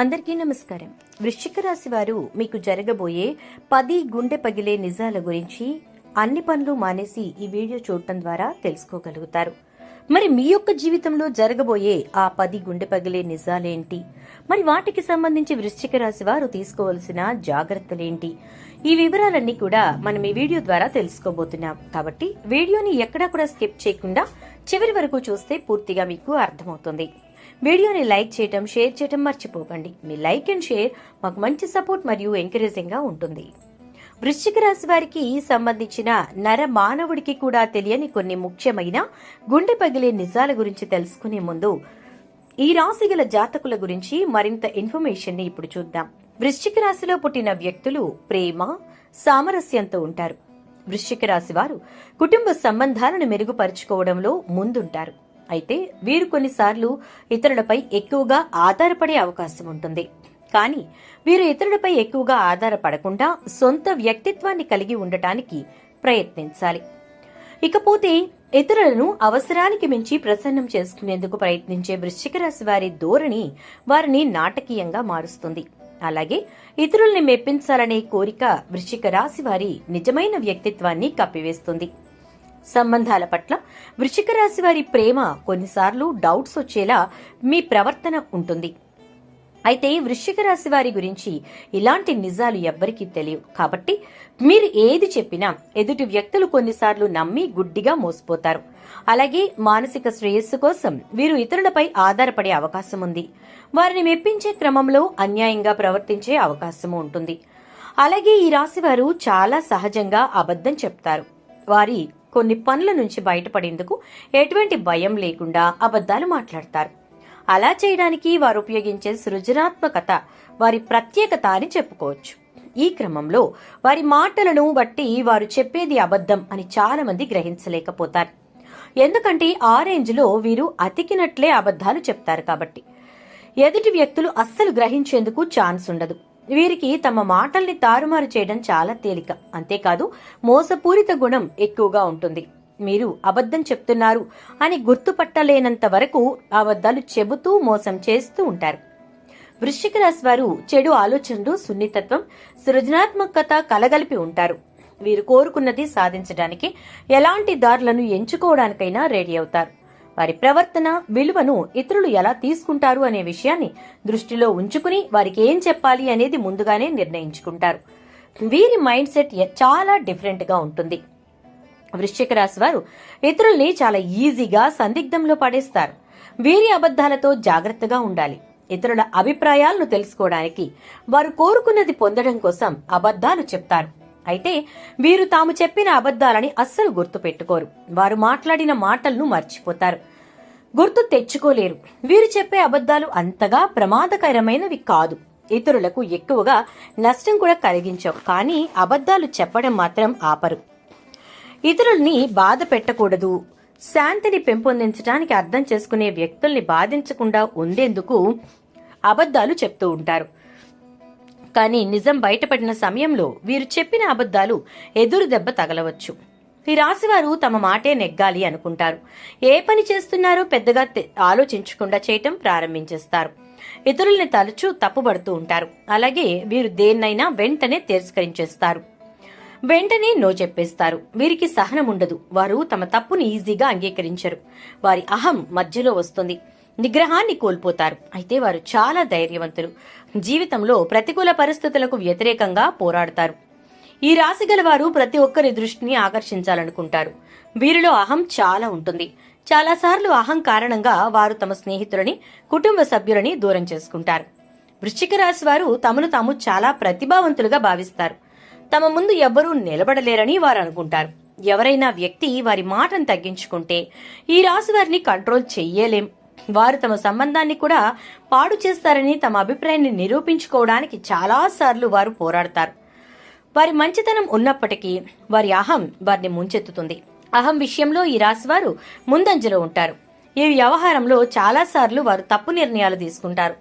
అందరికీ నమస్కారం. వృశ్చిక రాశి వారు మీకు జరగబోయే పది గుండె పగిలే నిజాల గురించి అన్ని పనులు మానేసి ఈ వీడియో చూడటం ద్వారా తెలుసుకోగలుగుతారు. మరి మీ యొక్క జీవితంలో జరగబోయే ఆ పది గుండె పగిలే నిజాలేంటి? మరి వాటికి సంబంధించి వృశ్చిక రాశి వారు తీసుకోవాల్సిన జాగ్రత్తలేంటి? ఈ వివరాలన్నీ కూడా మనం ఈ వీడియో ద్వారా తెలుసుకోబోతున్నాం. కాబట్టి వీడియోని ఎక్కడా కూడా స్కిప్ చేయకుండా చివరి వరకు చూస్తే పూర్తిగా మీకు అర్థమవుతుంది. వీడియోని లైక్ చేయటం షేర్ చేయటం మర్చిపోకండి. మీ లైక్ అండ్ షేర్ మాకు మంచి సపోర్ట్ మరియు ఎంకరేజింగ్గా ఉంటుంది. వృశ్చిక రాశి వారికి సంబంధించిన నర మానవుడికి కూడా తెలియని కొన్ని ముఖ్యమైన గుండె పగిలే నిజాల గురించి తెలుసుకునే ముందు ఈ రాశి గల జాతకుల గురించి మరింత ఇన్ఫర్మేషన్ని ఇప్పుడు చూద్దాం. వృశ్చిక రాశిలో పుట్టిన వ్యక్తులు ప్రేమ సామరస్యంతో ఉంటారు. వృశ్చిక రాశి వారు కుటుంబ సంబంధాలను మెరుగుపరుచుకోవడంలో ముందుంటారు. అయితే వీరు కొన్నిసార్లు ఇతరులపై ఎక్కువగా ఆధారపడే అవకాశం ఉంటుంది. కానీ వీరు ఇతరులపై ఎక్కువగా ఆధారపడకుండా సొంత వ్యక్తిత్వాన్ని కలిగి ఉండటానికి ప్రయత్నించాలి. ఇకపోతే ఇతరులను అవసరానికి మించి ప్రసన్నం చేసుకునేందుకు ప్రయత్నించే వృశ్చిక రాశి వారి ధోరణి వారిని నాటకీయంగా మారుస్తుంది. అలాగే ఇతరుల్ని మెప్పించాలనే కోరిక వృశ్చిక రాశి వారి నిజమైన వ్యక్తిత్వాన్ని కప్పివేస్తుంది. సంబంధాల పట్ల. వృశ్చిక రాశి వారి ప్రేమ కొన్నిసార్లు డౌట్స్ వచ్చేలా మీ ప్రవర్తన ఉంటుంది. అయితే వృశ్చిక రాశి వారి గురించి ఇలాంటి నిజాలు ఎవ్వరికీ తెలియవు. కాబట్టి మీరు ఏది చెప్పినా ఎదుటి వ్యక్తులు కొన్నిసార్లు నమ్మి గుడ్డిగా మోసపోతారు. అలాగే మానసిక శ్రేయస్సు కోసం వీరు ఇతరులపై ఆధారపడే అవకాశం ఉంది. వారిని మెప్పించే క్రమంలో అన్యాయంగా ప్రవర్తించే అవకాశము ఉంటుంది. అలాగే ఈ రాశి వారు చాలా సహజంగా అబద్ధం చెప్తారు. వారి కొన్ని పనుల నుంచి బయటపడేందుకు ఎటువంటి భయం లేకుండా అబద్ధాలు మాట్లాడతారు. అలా చేయడానికి వారు ఉపయోగించే సృజనాత్మకత వారి ప్రత్యేకత అని చెప్పుకోవచ్చు. ఈ క్రమంలో వారి మాటలను బట్టి వారు చెప్పేది అబద్ధం అని చాలా మంది గ్రహించలేకపోతారు. ఎందుకంటే ఆ రేంజ్లో వీరు అతికినట్లే అబద్ధాలు చెప్తారు కాబట్టి. ఎదుటి వ్యక్తులు అస్సలు గ్రహించేందుకు ఛాన్స్ ఉండదు. వీరికి తమ మాటల్ని తారుమారు చేయడం చాలా తేలిక. అంతేకాదు మోసపూరిత గుణం ఎక్కువగా ఉంటుంది. మీరు అబద్ధం చెప్తున్నారు అని గుర్తుపట్టలేనంత వరకు అబద్ధాలు చెబుతూ మోసం చేస్తూ ఉంటారు. వృశ్చిక రాశి వారు చెడు ఆలోచనలు సున్నితత్వం సృజనాత్మకత కలగలిపి ఉంటారు. వీరు కోరుకున్నది సాధించడానికి ఎలాంటి దారులను ఎంచుకోవడానికైనా రెడీ అవుతారు. వారి ప్రవర్తన విలువను ఇతరులు ఎలా తీసుకుంటారు అనే విషయాన్ని దృష్టిలో ఉంచుకుని వారికి ఏం చెప్పాలి అనేది ముందుగానే నిర్ణయించుకుంటారు. వీరి మైండ్ సెట్ చాలా డిఫరెంట్గా ఉంటుంది. వృశ్చిక రాశి వారు ఇతరుల్ని చాలా ఈజీగా సందిగ్ధంలో పడేస్తారు. వీరి అబద్ధాలతో జాగ్రత్తగా ఉండాలి. ఇతరుల అభిప్రాయాలను తెలుసుకోవడానికి వారు కోరుకున్నది పొందడం కోసం అబద్ధాలు చెప్తారు. అయితే వీరు తాము చెప్పిన అబద్ధాలని అస్సలు గుర్తు పెట్టుకోరు. వారు మాట్లాడిన మాటలను మర్చిపోతారు. గుర్తు తెచ్చుకోలేరు. వీరు చెప్పే అబద్ధాలు అంతగా ప్రమాదకరమైనవి కాదు. ఇతరులకు ఎక్కువగా నష్టం కూడా కలిగించవు. కానీ అబద్ధాలు చెప్పడం మాత్రం ఆపరు. ఇతరుల్ని బాధ పెట్టకూడదు. శాంతిని పెంపొందించడానికి అర్థం చేసుకునే వ్యక్తుల్ని బాధించకుండా ఉండేందుకు అబద్ధాలు చెప్తూ ఉంటారు. కానీ నిజం బయటపడిన సమయంలో వీరు చెప్పిన అబద్ధాలు ఎదురు దెబ్బ తగలవచ్చు. ఈ రాశివారు తమ మాటే నెగ్గాలి అనుకుంటారు. ఏ పని చేస్తున్నారో పెద్దగా ఆలోచించకుండా చేయటం ప్రారంభించేస్తారు. ఇతరుల్ని తరచూ తప్పుపడుతూ ఉంటారు. అలాగే వీరు దేన్నైనా వెంటనే తిరస్కరించేస్తారు. వెంటనే నో చెప్పేస్తారు. వీరికి సహనం ఉండదు వారు తమ తప్పుని ఈజీగా అంగీకరించరు. వారి అహం మధ్యలో వస్తుంది. నిగ్రహాన్ని కోల్పోతారు. అయితే వారు చాలా ధైర్యవంతులు. జీవితంలో ప్రతికూల పరిస్థితులకు వ్యతిరేకంగా పోరాడతారు. ఈ రాశి గల వారు ప్రతి ఒక్కరి దృష్టిని ఆకర్షించాలనుకుంటారు. వీరిలో అహం చాలా ఉంటుంది. చాలాసార్లు అహం కారణంగా వారు తమ స్నేహితులని కుటుంబ సభ్యులని దూరం చేసుకుంటారు. వృశ్చిక రాశి వారు తమను తాము చాలా ప్రతిభావంతులుగా భావిస్తారు. తమ ముందు ఎవ్వరూ నిలబడలేరని వారు అనుకుంటారు. ఎవరైనా వ్యక్తి వారి మాటను తగ్గించుకుంటే ఈ రాశి వారిని కంట్రోల్ చెయ్యలేం. వారు తమ సంబంధాన్ని కూడా పాడు చేస్తారని తమ అభిప్రాయాన్ని నిరూపించుకోవడానికి చాలాసార్లు వారు పోరాడతారు. వారి మంచితనం ఉన్నప్పటికీ వారి అహం వారిని ముంచెత్తుతుంది. అహం విషయంలో ఈ రాశివారు ముందంజలో ఉంటారు. ఈ వ్యవహారంలో చాలాసార్లు వారు తప్పు నిర్ణయాలు తీసుకుంటారు.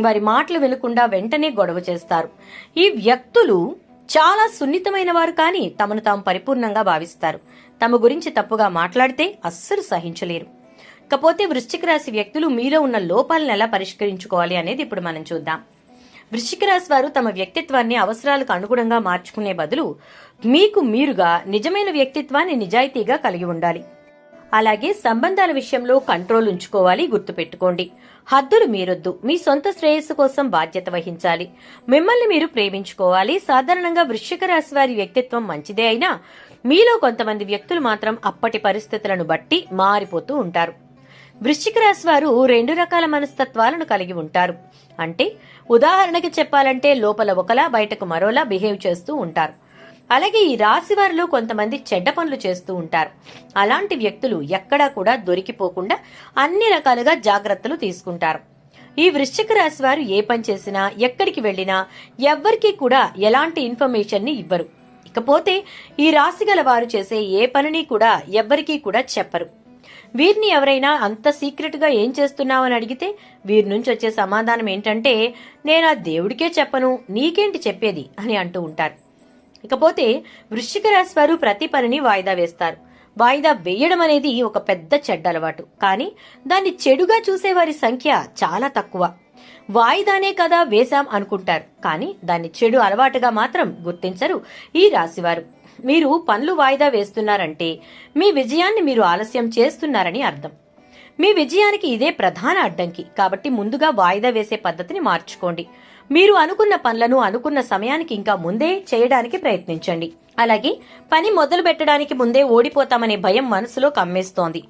వారి మాటలు వినకుండా వెంటనే గొడవ చేస్తారు. ఈ వ్యక్తులు చాలా సున్నితమైన వారు కానీ తమను తాము పరిపూర్ణంగా భావిస్తారు. తమ గురించి తప్పుగా మాట్లాడితే అస్సలు సహించలేరు. ఇకపోతే వృశ్చిక రాశి వ్యక్తులు మీలో ఉన్న లోపాలను ఎలా పరిష్కరించుకోవాలి అనేది ఇప్పుడు మనం చూద్దాం. వృశ్చిక రాశి వారు తమ వ్యక్తిత్వాన్ని అవసరాలకు అనుగుణంగా మార్చుకునే బదులు మీకు మీరుగా నిజమైన వ్యక్తిత్వాన్ని నిజాయితీగా కలిగి ఉండాలి. అలాగే సంబంధాల విషయంలో కంట్రోల్ ఉంచుకోవాలి గుర్తుపెట్టుకోండి. హద్దులు మీరొద్దు. మీ సొంత శ్రేయస్సు కోసం బాధ్యత వహించాలి. మిమ్మల్ని మీరు ప్రేమించుకోవాలి. సాధారణంగా వృశ్చిక రాశి వారి వ్యక్తిత్వం మంచిదే అయినా మీలో కొంతమంది వ్యక్తులు మాత్రం అప్పటి పరిస్థితులను బట్టి మారిపోతూ ఉంటారు. వృశ్చిక రాశి వారు రెండు రకాల మనస్తత్వాలను కలిగి ఉంటారు. అంటే ఉదాహరణకి చెప్పాలంటే లోపల ఒకలా బయటకు మరోలా బిహేవ్ చేస్తూ ఉంటారు. అలాగే ఈ రాశి వారిలో కొంతమంది చెడ్డ పనులు చేస్తూ ఉంటారు. అలాంటి వ్యక్తులు ఎక్కడా కూడా దొరికిపోకుండా అన్ని రకాలుగా జాగ్రత్తలు తీసుకుంటారు. ఈ వృశ్చిక రాశి వారు ఏ పని చేసినా ఎక్కడికి వెళ్ళినా ఎవ్వరికీ కూడా ఎలాంటి ఇన్ఫర్మేషన్ని ఇవ్వరు. ఇకపోతే ఈ రాశి గల వారు చేసే ఏ పనిని కూడా ఎవ్వరికీ కూడా చెప్పరు. వీరిని ఎవరైనా అంత సీక్రెట్గా ఏం చేస్తున్నావని అడిగితే వీరి నుంచి వచ్చే సమాధానం ఏంటంటే నేను ఆ దేవుడికే చెప్పను నీకేంటి చెప్పేది? అని అంటూ ఉంటారు. ఇకపోతే వృశ్చిక రాశి వారు ప్రతి పనిని వాయిదా వేస్తారు. వాయిదా వేయడం అనేది ఒక పెద్ద చెడ్డ అలవాటు. కానీ దాన్ని చెడుగా చూసేవారి సంఖ్య చాలా తక్కువ. వాయిదానే కదా వేశాం అనుకుంటారు. కానీ దాన్ని చెడు అలవాటుగా మాత్రం గుర్తించరు ఈ రాశివారు మీరు పనులు వాయిదా వేస్తున్నారంటే మీ విజయాన్ని మీరు ఆలస్యం చేస్తున్నారని అర్థం. మీ విజయానికి ఇదే ప్రధాన అడ్డంకి. కాబట్టి ముందుగా వాయిదా వేసే పద్ధతిని మార్చుకోండి. మీరు అనుకున్న పనులను అనుకున్న సమయానికి ఇంకా ముందే చేయడానికి ప్రయత్నించండి. అలాగే పని మొదలు పెట్టడానికి ముందే ఓడిపోతామనే భయం మనసులో కమ్మేస్తోంది.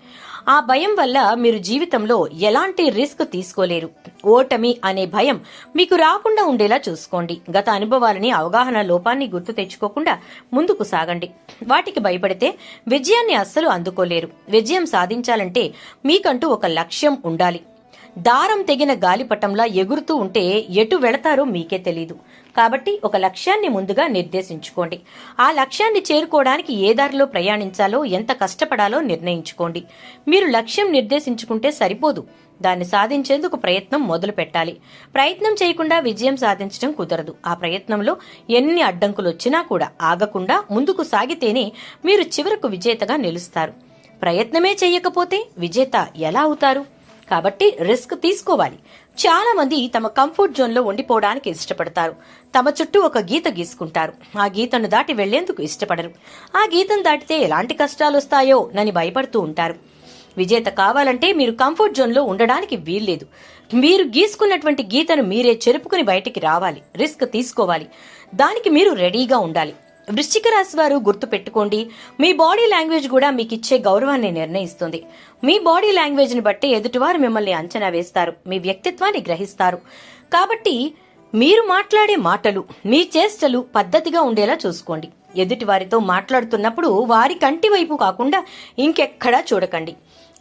ఆ భయం వల్ల మీరు జీవితంలో ఎలాంటి రిస్క్ తీసుకోలేరు. ఓటమి అనే భయం మీకు రాకుండా ఉండేలా చూసుకోండి. గత అనుభవాలని అవగాహన లోపాన్ని గుర్తు తెచ్చుకోకుండా ముందుకు సాగండి. వాటికి భయపడితే విజయాన్ని అస్సలు అందుకోలేరు. విజయం సాధించాలంటే మీకంటూ ఒక లక్ష్యం ఉండాలి. దారం తెగిన గాలిపటంలా ఎగురుతూ ఉంటే ఎటు వెళతారో మీకే తెలీదు. కాబట్టి ఒక లక్ష్యాన్ని ముందుగా నిర్దేశించుకోండి. ఆ లక్ష్యాన్ని చేరుకోవడానికి ఏ దారిలో ప్రయాణించాలో ఎంత కష్టపడాలో నిర్ణయించుకోండి. మీరు లక్ష్యం నిర్దేశించుకుంటే సరిపోదు. దాన్ని సాధించేందుకు ప్రయత్నం మొదలు పెట్టాలి. ప్రయత్నం చేయకుండా విజయం సాధించడం కుదరదు. ఆ ప్రయత్నంలో ఎన్ని అడ్డంకులు వచ్చినా కూడా ఆగకుండా ముందుకు సాగితేనే మీరు చివరకు విజేతగా నిలుస్తారు. ప్రయత్నమే చేయకపోతే విజేత ఎలా అవుతారు? కాబట్టి రిస్క్ తీసుకోవాలి. చాలా మంది తమ కంఫర్ట్ జోన్లో ఉండిపోవడానికి ఇష్టపడతారు. తమ చుట్టూ ఒక గీత గీసుకుంటారు. ఆ గీతను దాటి వెళ్ళేందుకు ఇష్టపడరు. ఆ గీతను దాటితే ఎలాంటి కష్టాలు వస్తాయో నని భయపడుతూ ఉంటారు. విజేత కావాలంటే మీరు కంఫర్ట్ జోన్లో ఉండడానికి వీల్లేదు. మీరు గీసుకున్నటువంటి గీతను మీరే చెరుపుకుని బయటికి రావాలి. రిస్క్ తీసుకోవాలి. దానికి మీరు రెడీగా ఉండాలి. వృశ్చిక రాశి వారు గుర్తు పెట్టుకోండి మీ బాడీ లాంగ్వేజ్ కూడా మీకు ఇచ్చే గౌరవాన్ని నిర్ణయిస్తుంది. మీ బాడీ లాంగ్వేజ్ని బట్టి ఎదుటివారు మిమ్మల్ని అంచనా వేస్తారు మీ వ్యక్తిత్వాన్ని గ్రహిస్తారు. కాబట్టి మీరు మాట్లాడే మాటలు మీ చేష్టలు పద్ధతిగా ఉండేలా చూసుకోండి. ఎదుటి వారితో మాట్లాడుతున్నప్పుడు వారి కంటి వైపు కాకుండా ఇంకెక్కడా చూడకండి.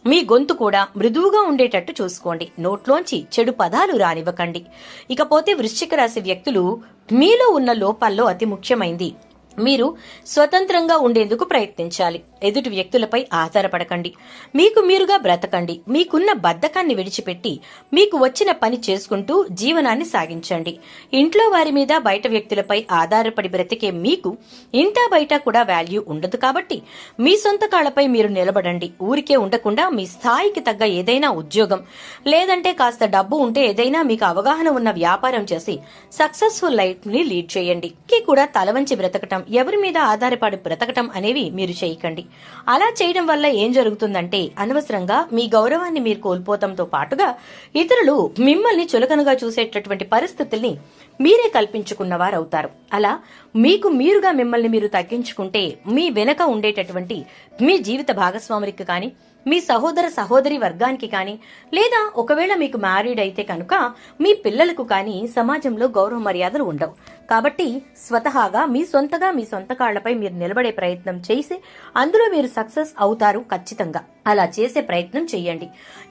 మీ గొంతు కూడా మృదువుగా ఉండేటట్టు చూసుకోండి. నోట్లోంచి చెడు పదాలు రానివ్వకండి. ఇకపోతే వృశ్చిక రాశి వ్యక్తులు మీలో ఉన్న లోపాల్లో అతి ముఖ్యమైంది. మీరు స్వతంత్రంగా ఉండేందుకు ప్రయత్నించాలి. ఎదుటి వ్యక్తులపై ఆధారపడకండి. మీకు మీరుగా బ్రతకండి. మీకున్న బద్ధకాన్ని విడిచిపెట్టి మీకు వచ్చిన పని చేసుకుంటూ జీవనాన్ని సాగించండి. ఇంట్లో వారి మీద బయట వ్యక్తులపై ఆధారపడి బ్రతికే మీకు ఇంటా బయట కూడా వాల్యూ ఉండదు కాబట్టి మీ సొంత కాళ్ళపై మీరు నిలబడండి. ఊరికే ఉండకుండా మీ స్థాయికి తగ్గ ఏదైనా ఉద్యోగం లేదంటే కాస్త డబ్బు ఉంటే ఏదైనా మీకు అవగాహన ఉన్న వ్యాపారం చేసి సక్సెస్ఫుల్ లైఫ్ని లీడ్ చేయండి. కూడా తలవంచి బ్రతకటం ఎవరి మీద ఆధారపడి బ్రతకటం అనేవి మీరు చేయకండి. అలా చేయడం వల్ల ఏం జరుగుతుందంటే అనవసరంగా మీ గౌరవాన్ని మీరు కోల్పోతంతో పాటుగా ఇతరులు మిమ్మల్ని చులకనగా చూసేటటువంటి పరిస్థితుల్ని మీరే కల్పించుకున్న వారవుతారు అలా మీకు మీరుగా మిమ్మల్ని మీరు తగ్గించుకుంటే మీ వెనక ఉండేటటువంటి మీ జీవిత భాగస్వామునికి కానీ మీ సహోదర సహోదరి వర్గానికి కానీ లేదా ఒకవేళ మీకు మ్యారీడ్ అయితే కనుక మీ పిల్లలకు కానీ సమాజంలో గౌరవ మర్యాదలు ఉండవు. కాబట్టి స్వతహాగా మీ సొంతగా మీ సొంత కాళ్ళపై మీరు నిలబడే ప్రయత్నం చేసి అందులో మీరు సక్సెస్ అవుతారు ఖచ్చితంగా. అలా చేసే ప్రయత్నం చేయండి.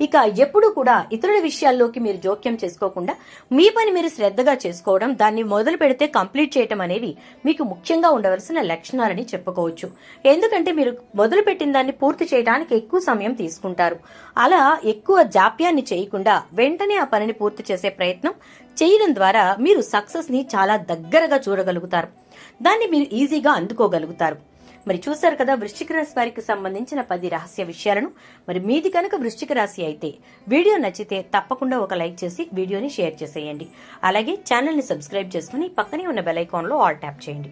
ఇక ఎప్పుడు కూడా ఇతరుల విషయాల్లోకి మీరు జోక్యం చేసుకోకుండా మీ పని మీరు శ్రద్ధగా చేసుకోవడం దాన్ని మొదలు పెడితే కంప్లీట్ చేయటం అనేవి మీకు ముఖ్యంగా ఉండవలసిన లక్షణాలని చెప్పుకోవచ్చు. ఎందుకంటే మీరు మొదలు పెట్టిన దాన్ని పూర్తి చేయడానికి ఎక్కువ సమయం తీసుకుంటారు. అలా ఎక్కువ జాప్యాన్ని చేయకుండా వెంటనే ఆ పనిని పూర్తి చేసే ప్రయత్నం చేయడం ద్వారా మీరు సక్సెస్ని చాలా దగ్గరగా చూడగలుగుతారు. దాన్ని మీరు ఈజీగా అందుకోగలుగుతారు. మరి చూశారు కదా వృశ్చిక రాశి వారికి సంబంధించిన పది రహస్య విషయాలను. మరి మీది కనుక వృశ్చిక రాశి అయితే వీడియో నచ్చితే తప్పకుండా ఒక లైక్ చేసి వీడియోని షేర్ చేసేయండి. అలాగే ఛానల్ని సబ్స్క్రైబ్ చేసుకుని పక్కనే ఉన్న బెల్ ఐకాన్లో ఆల్ ట్యాప్ చేయండి.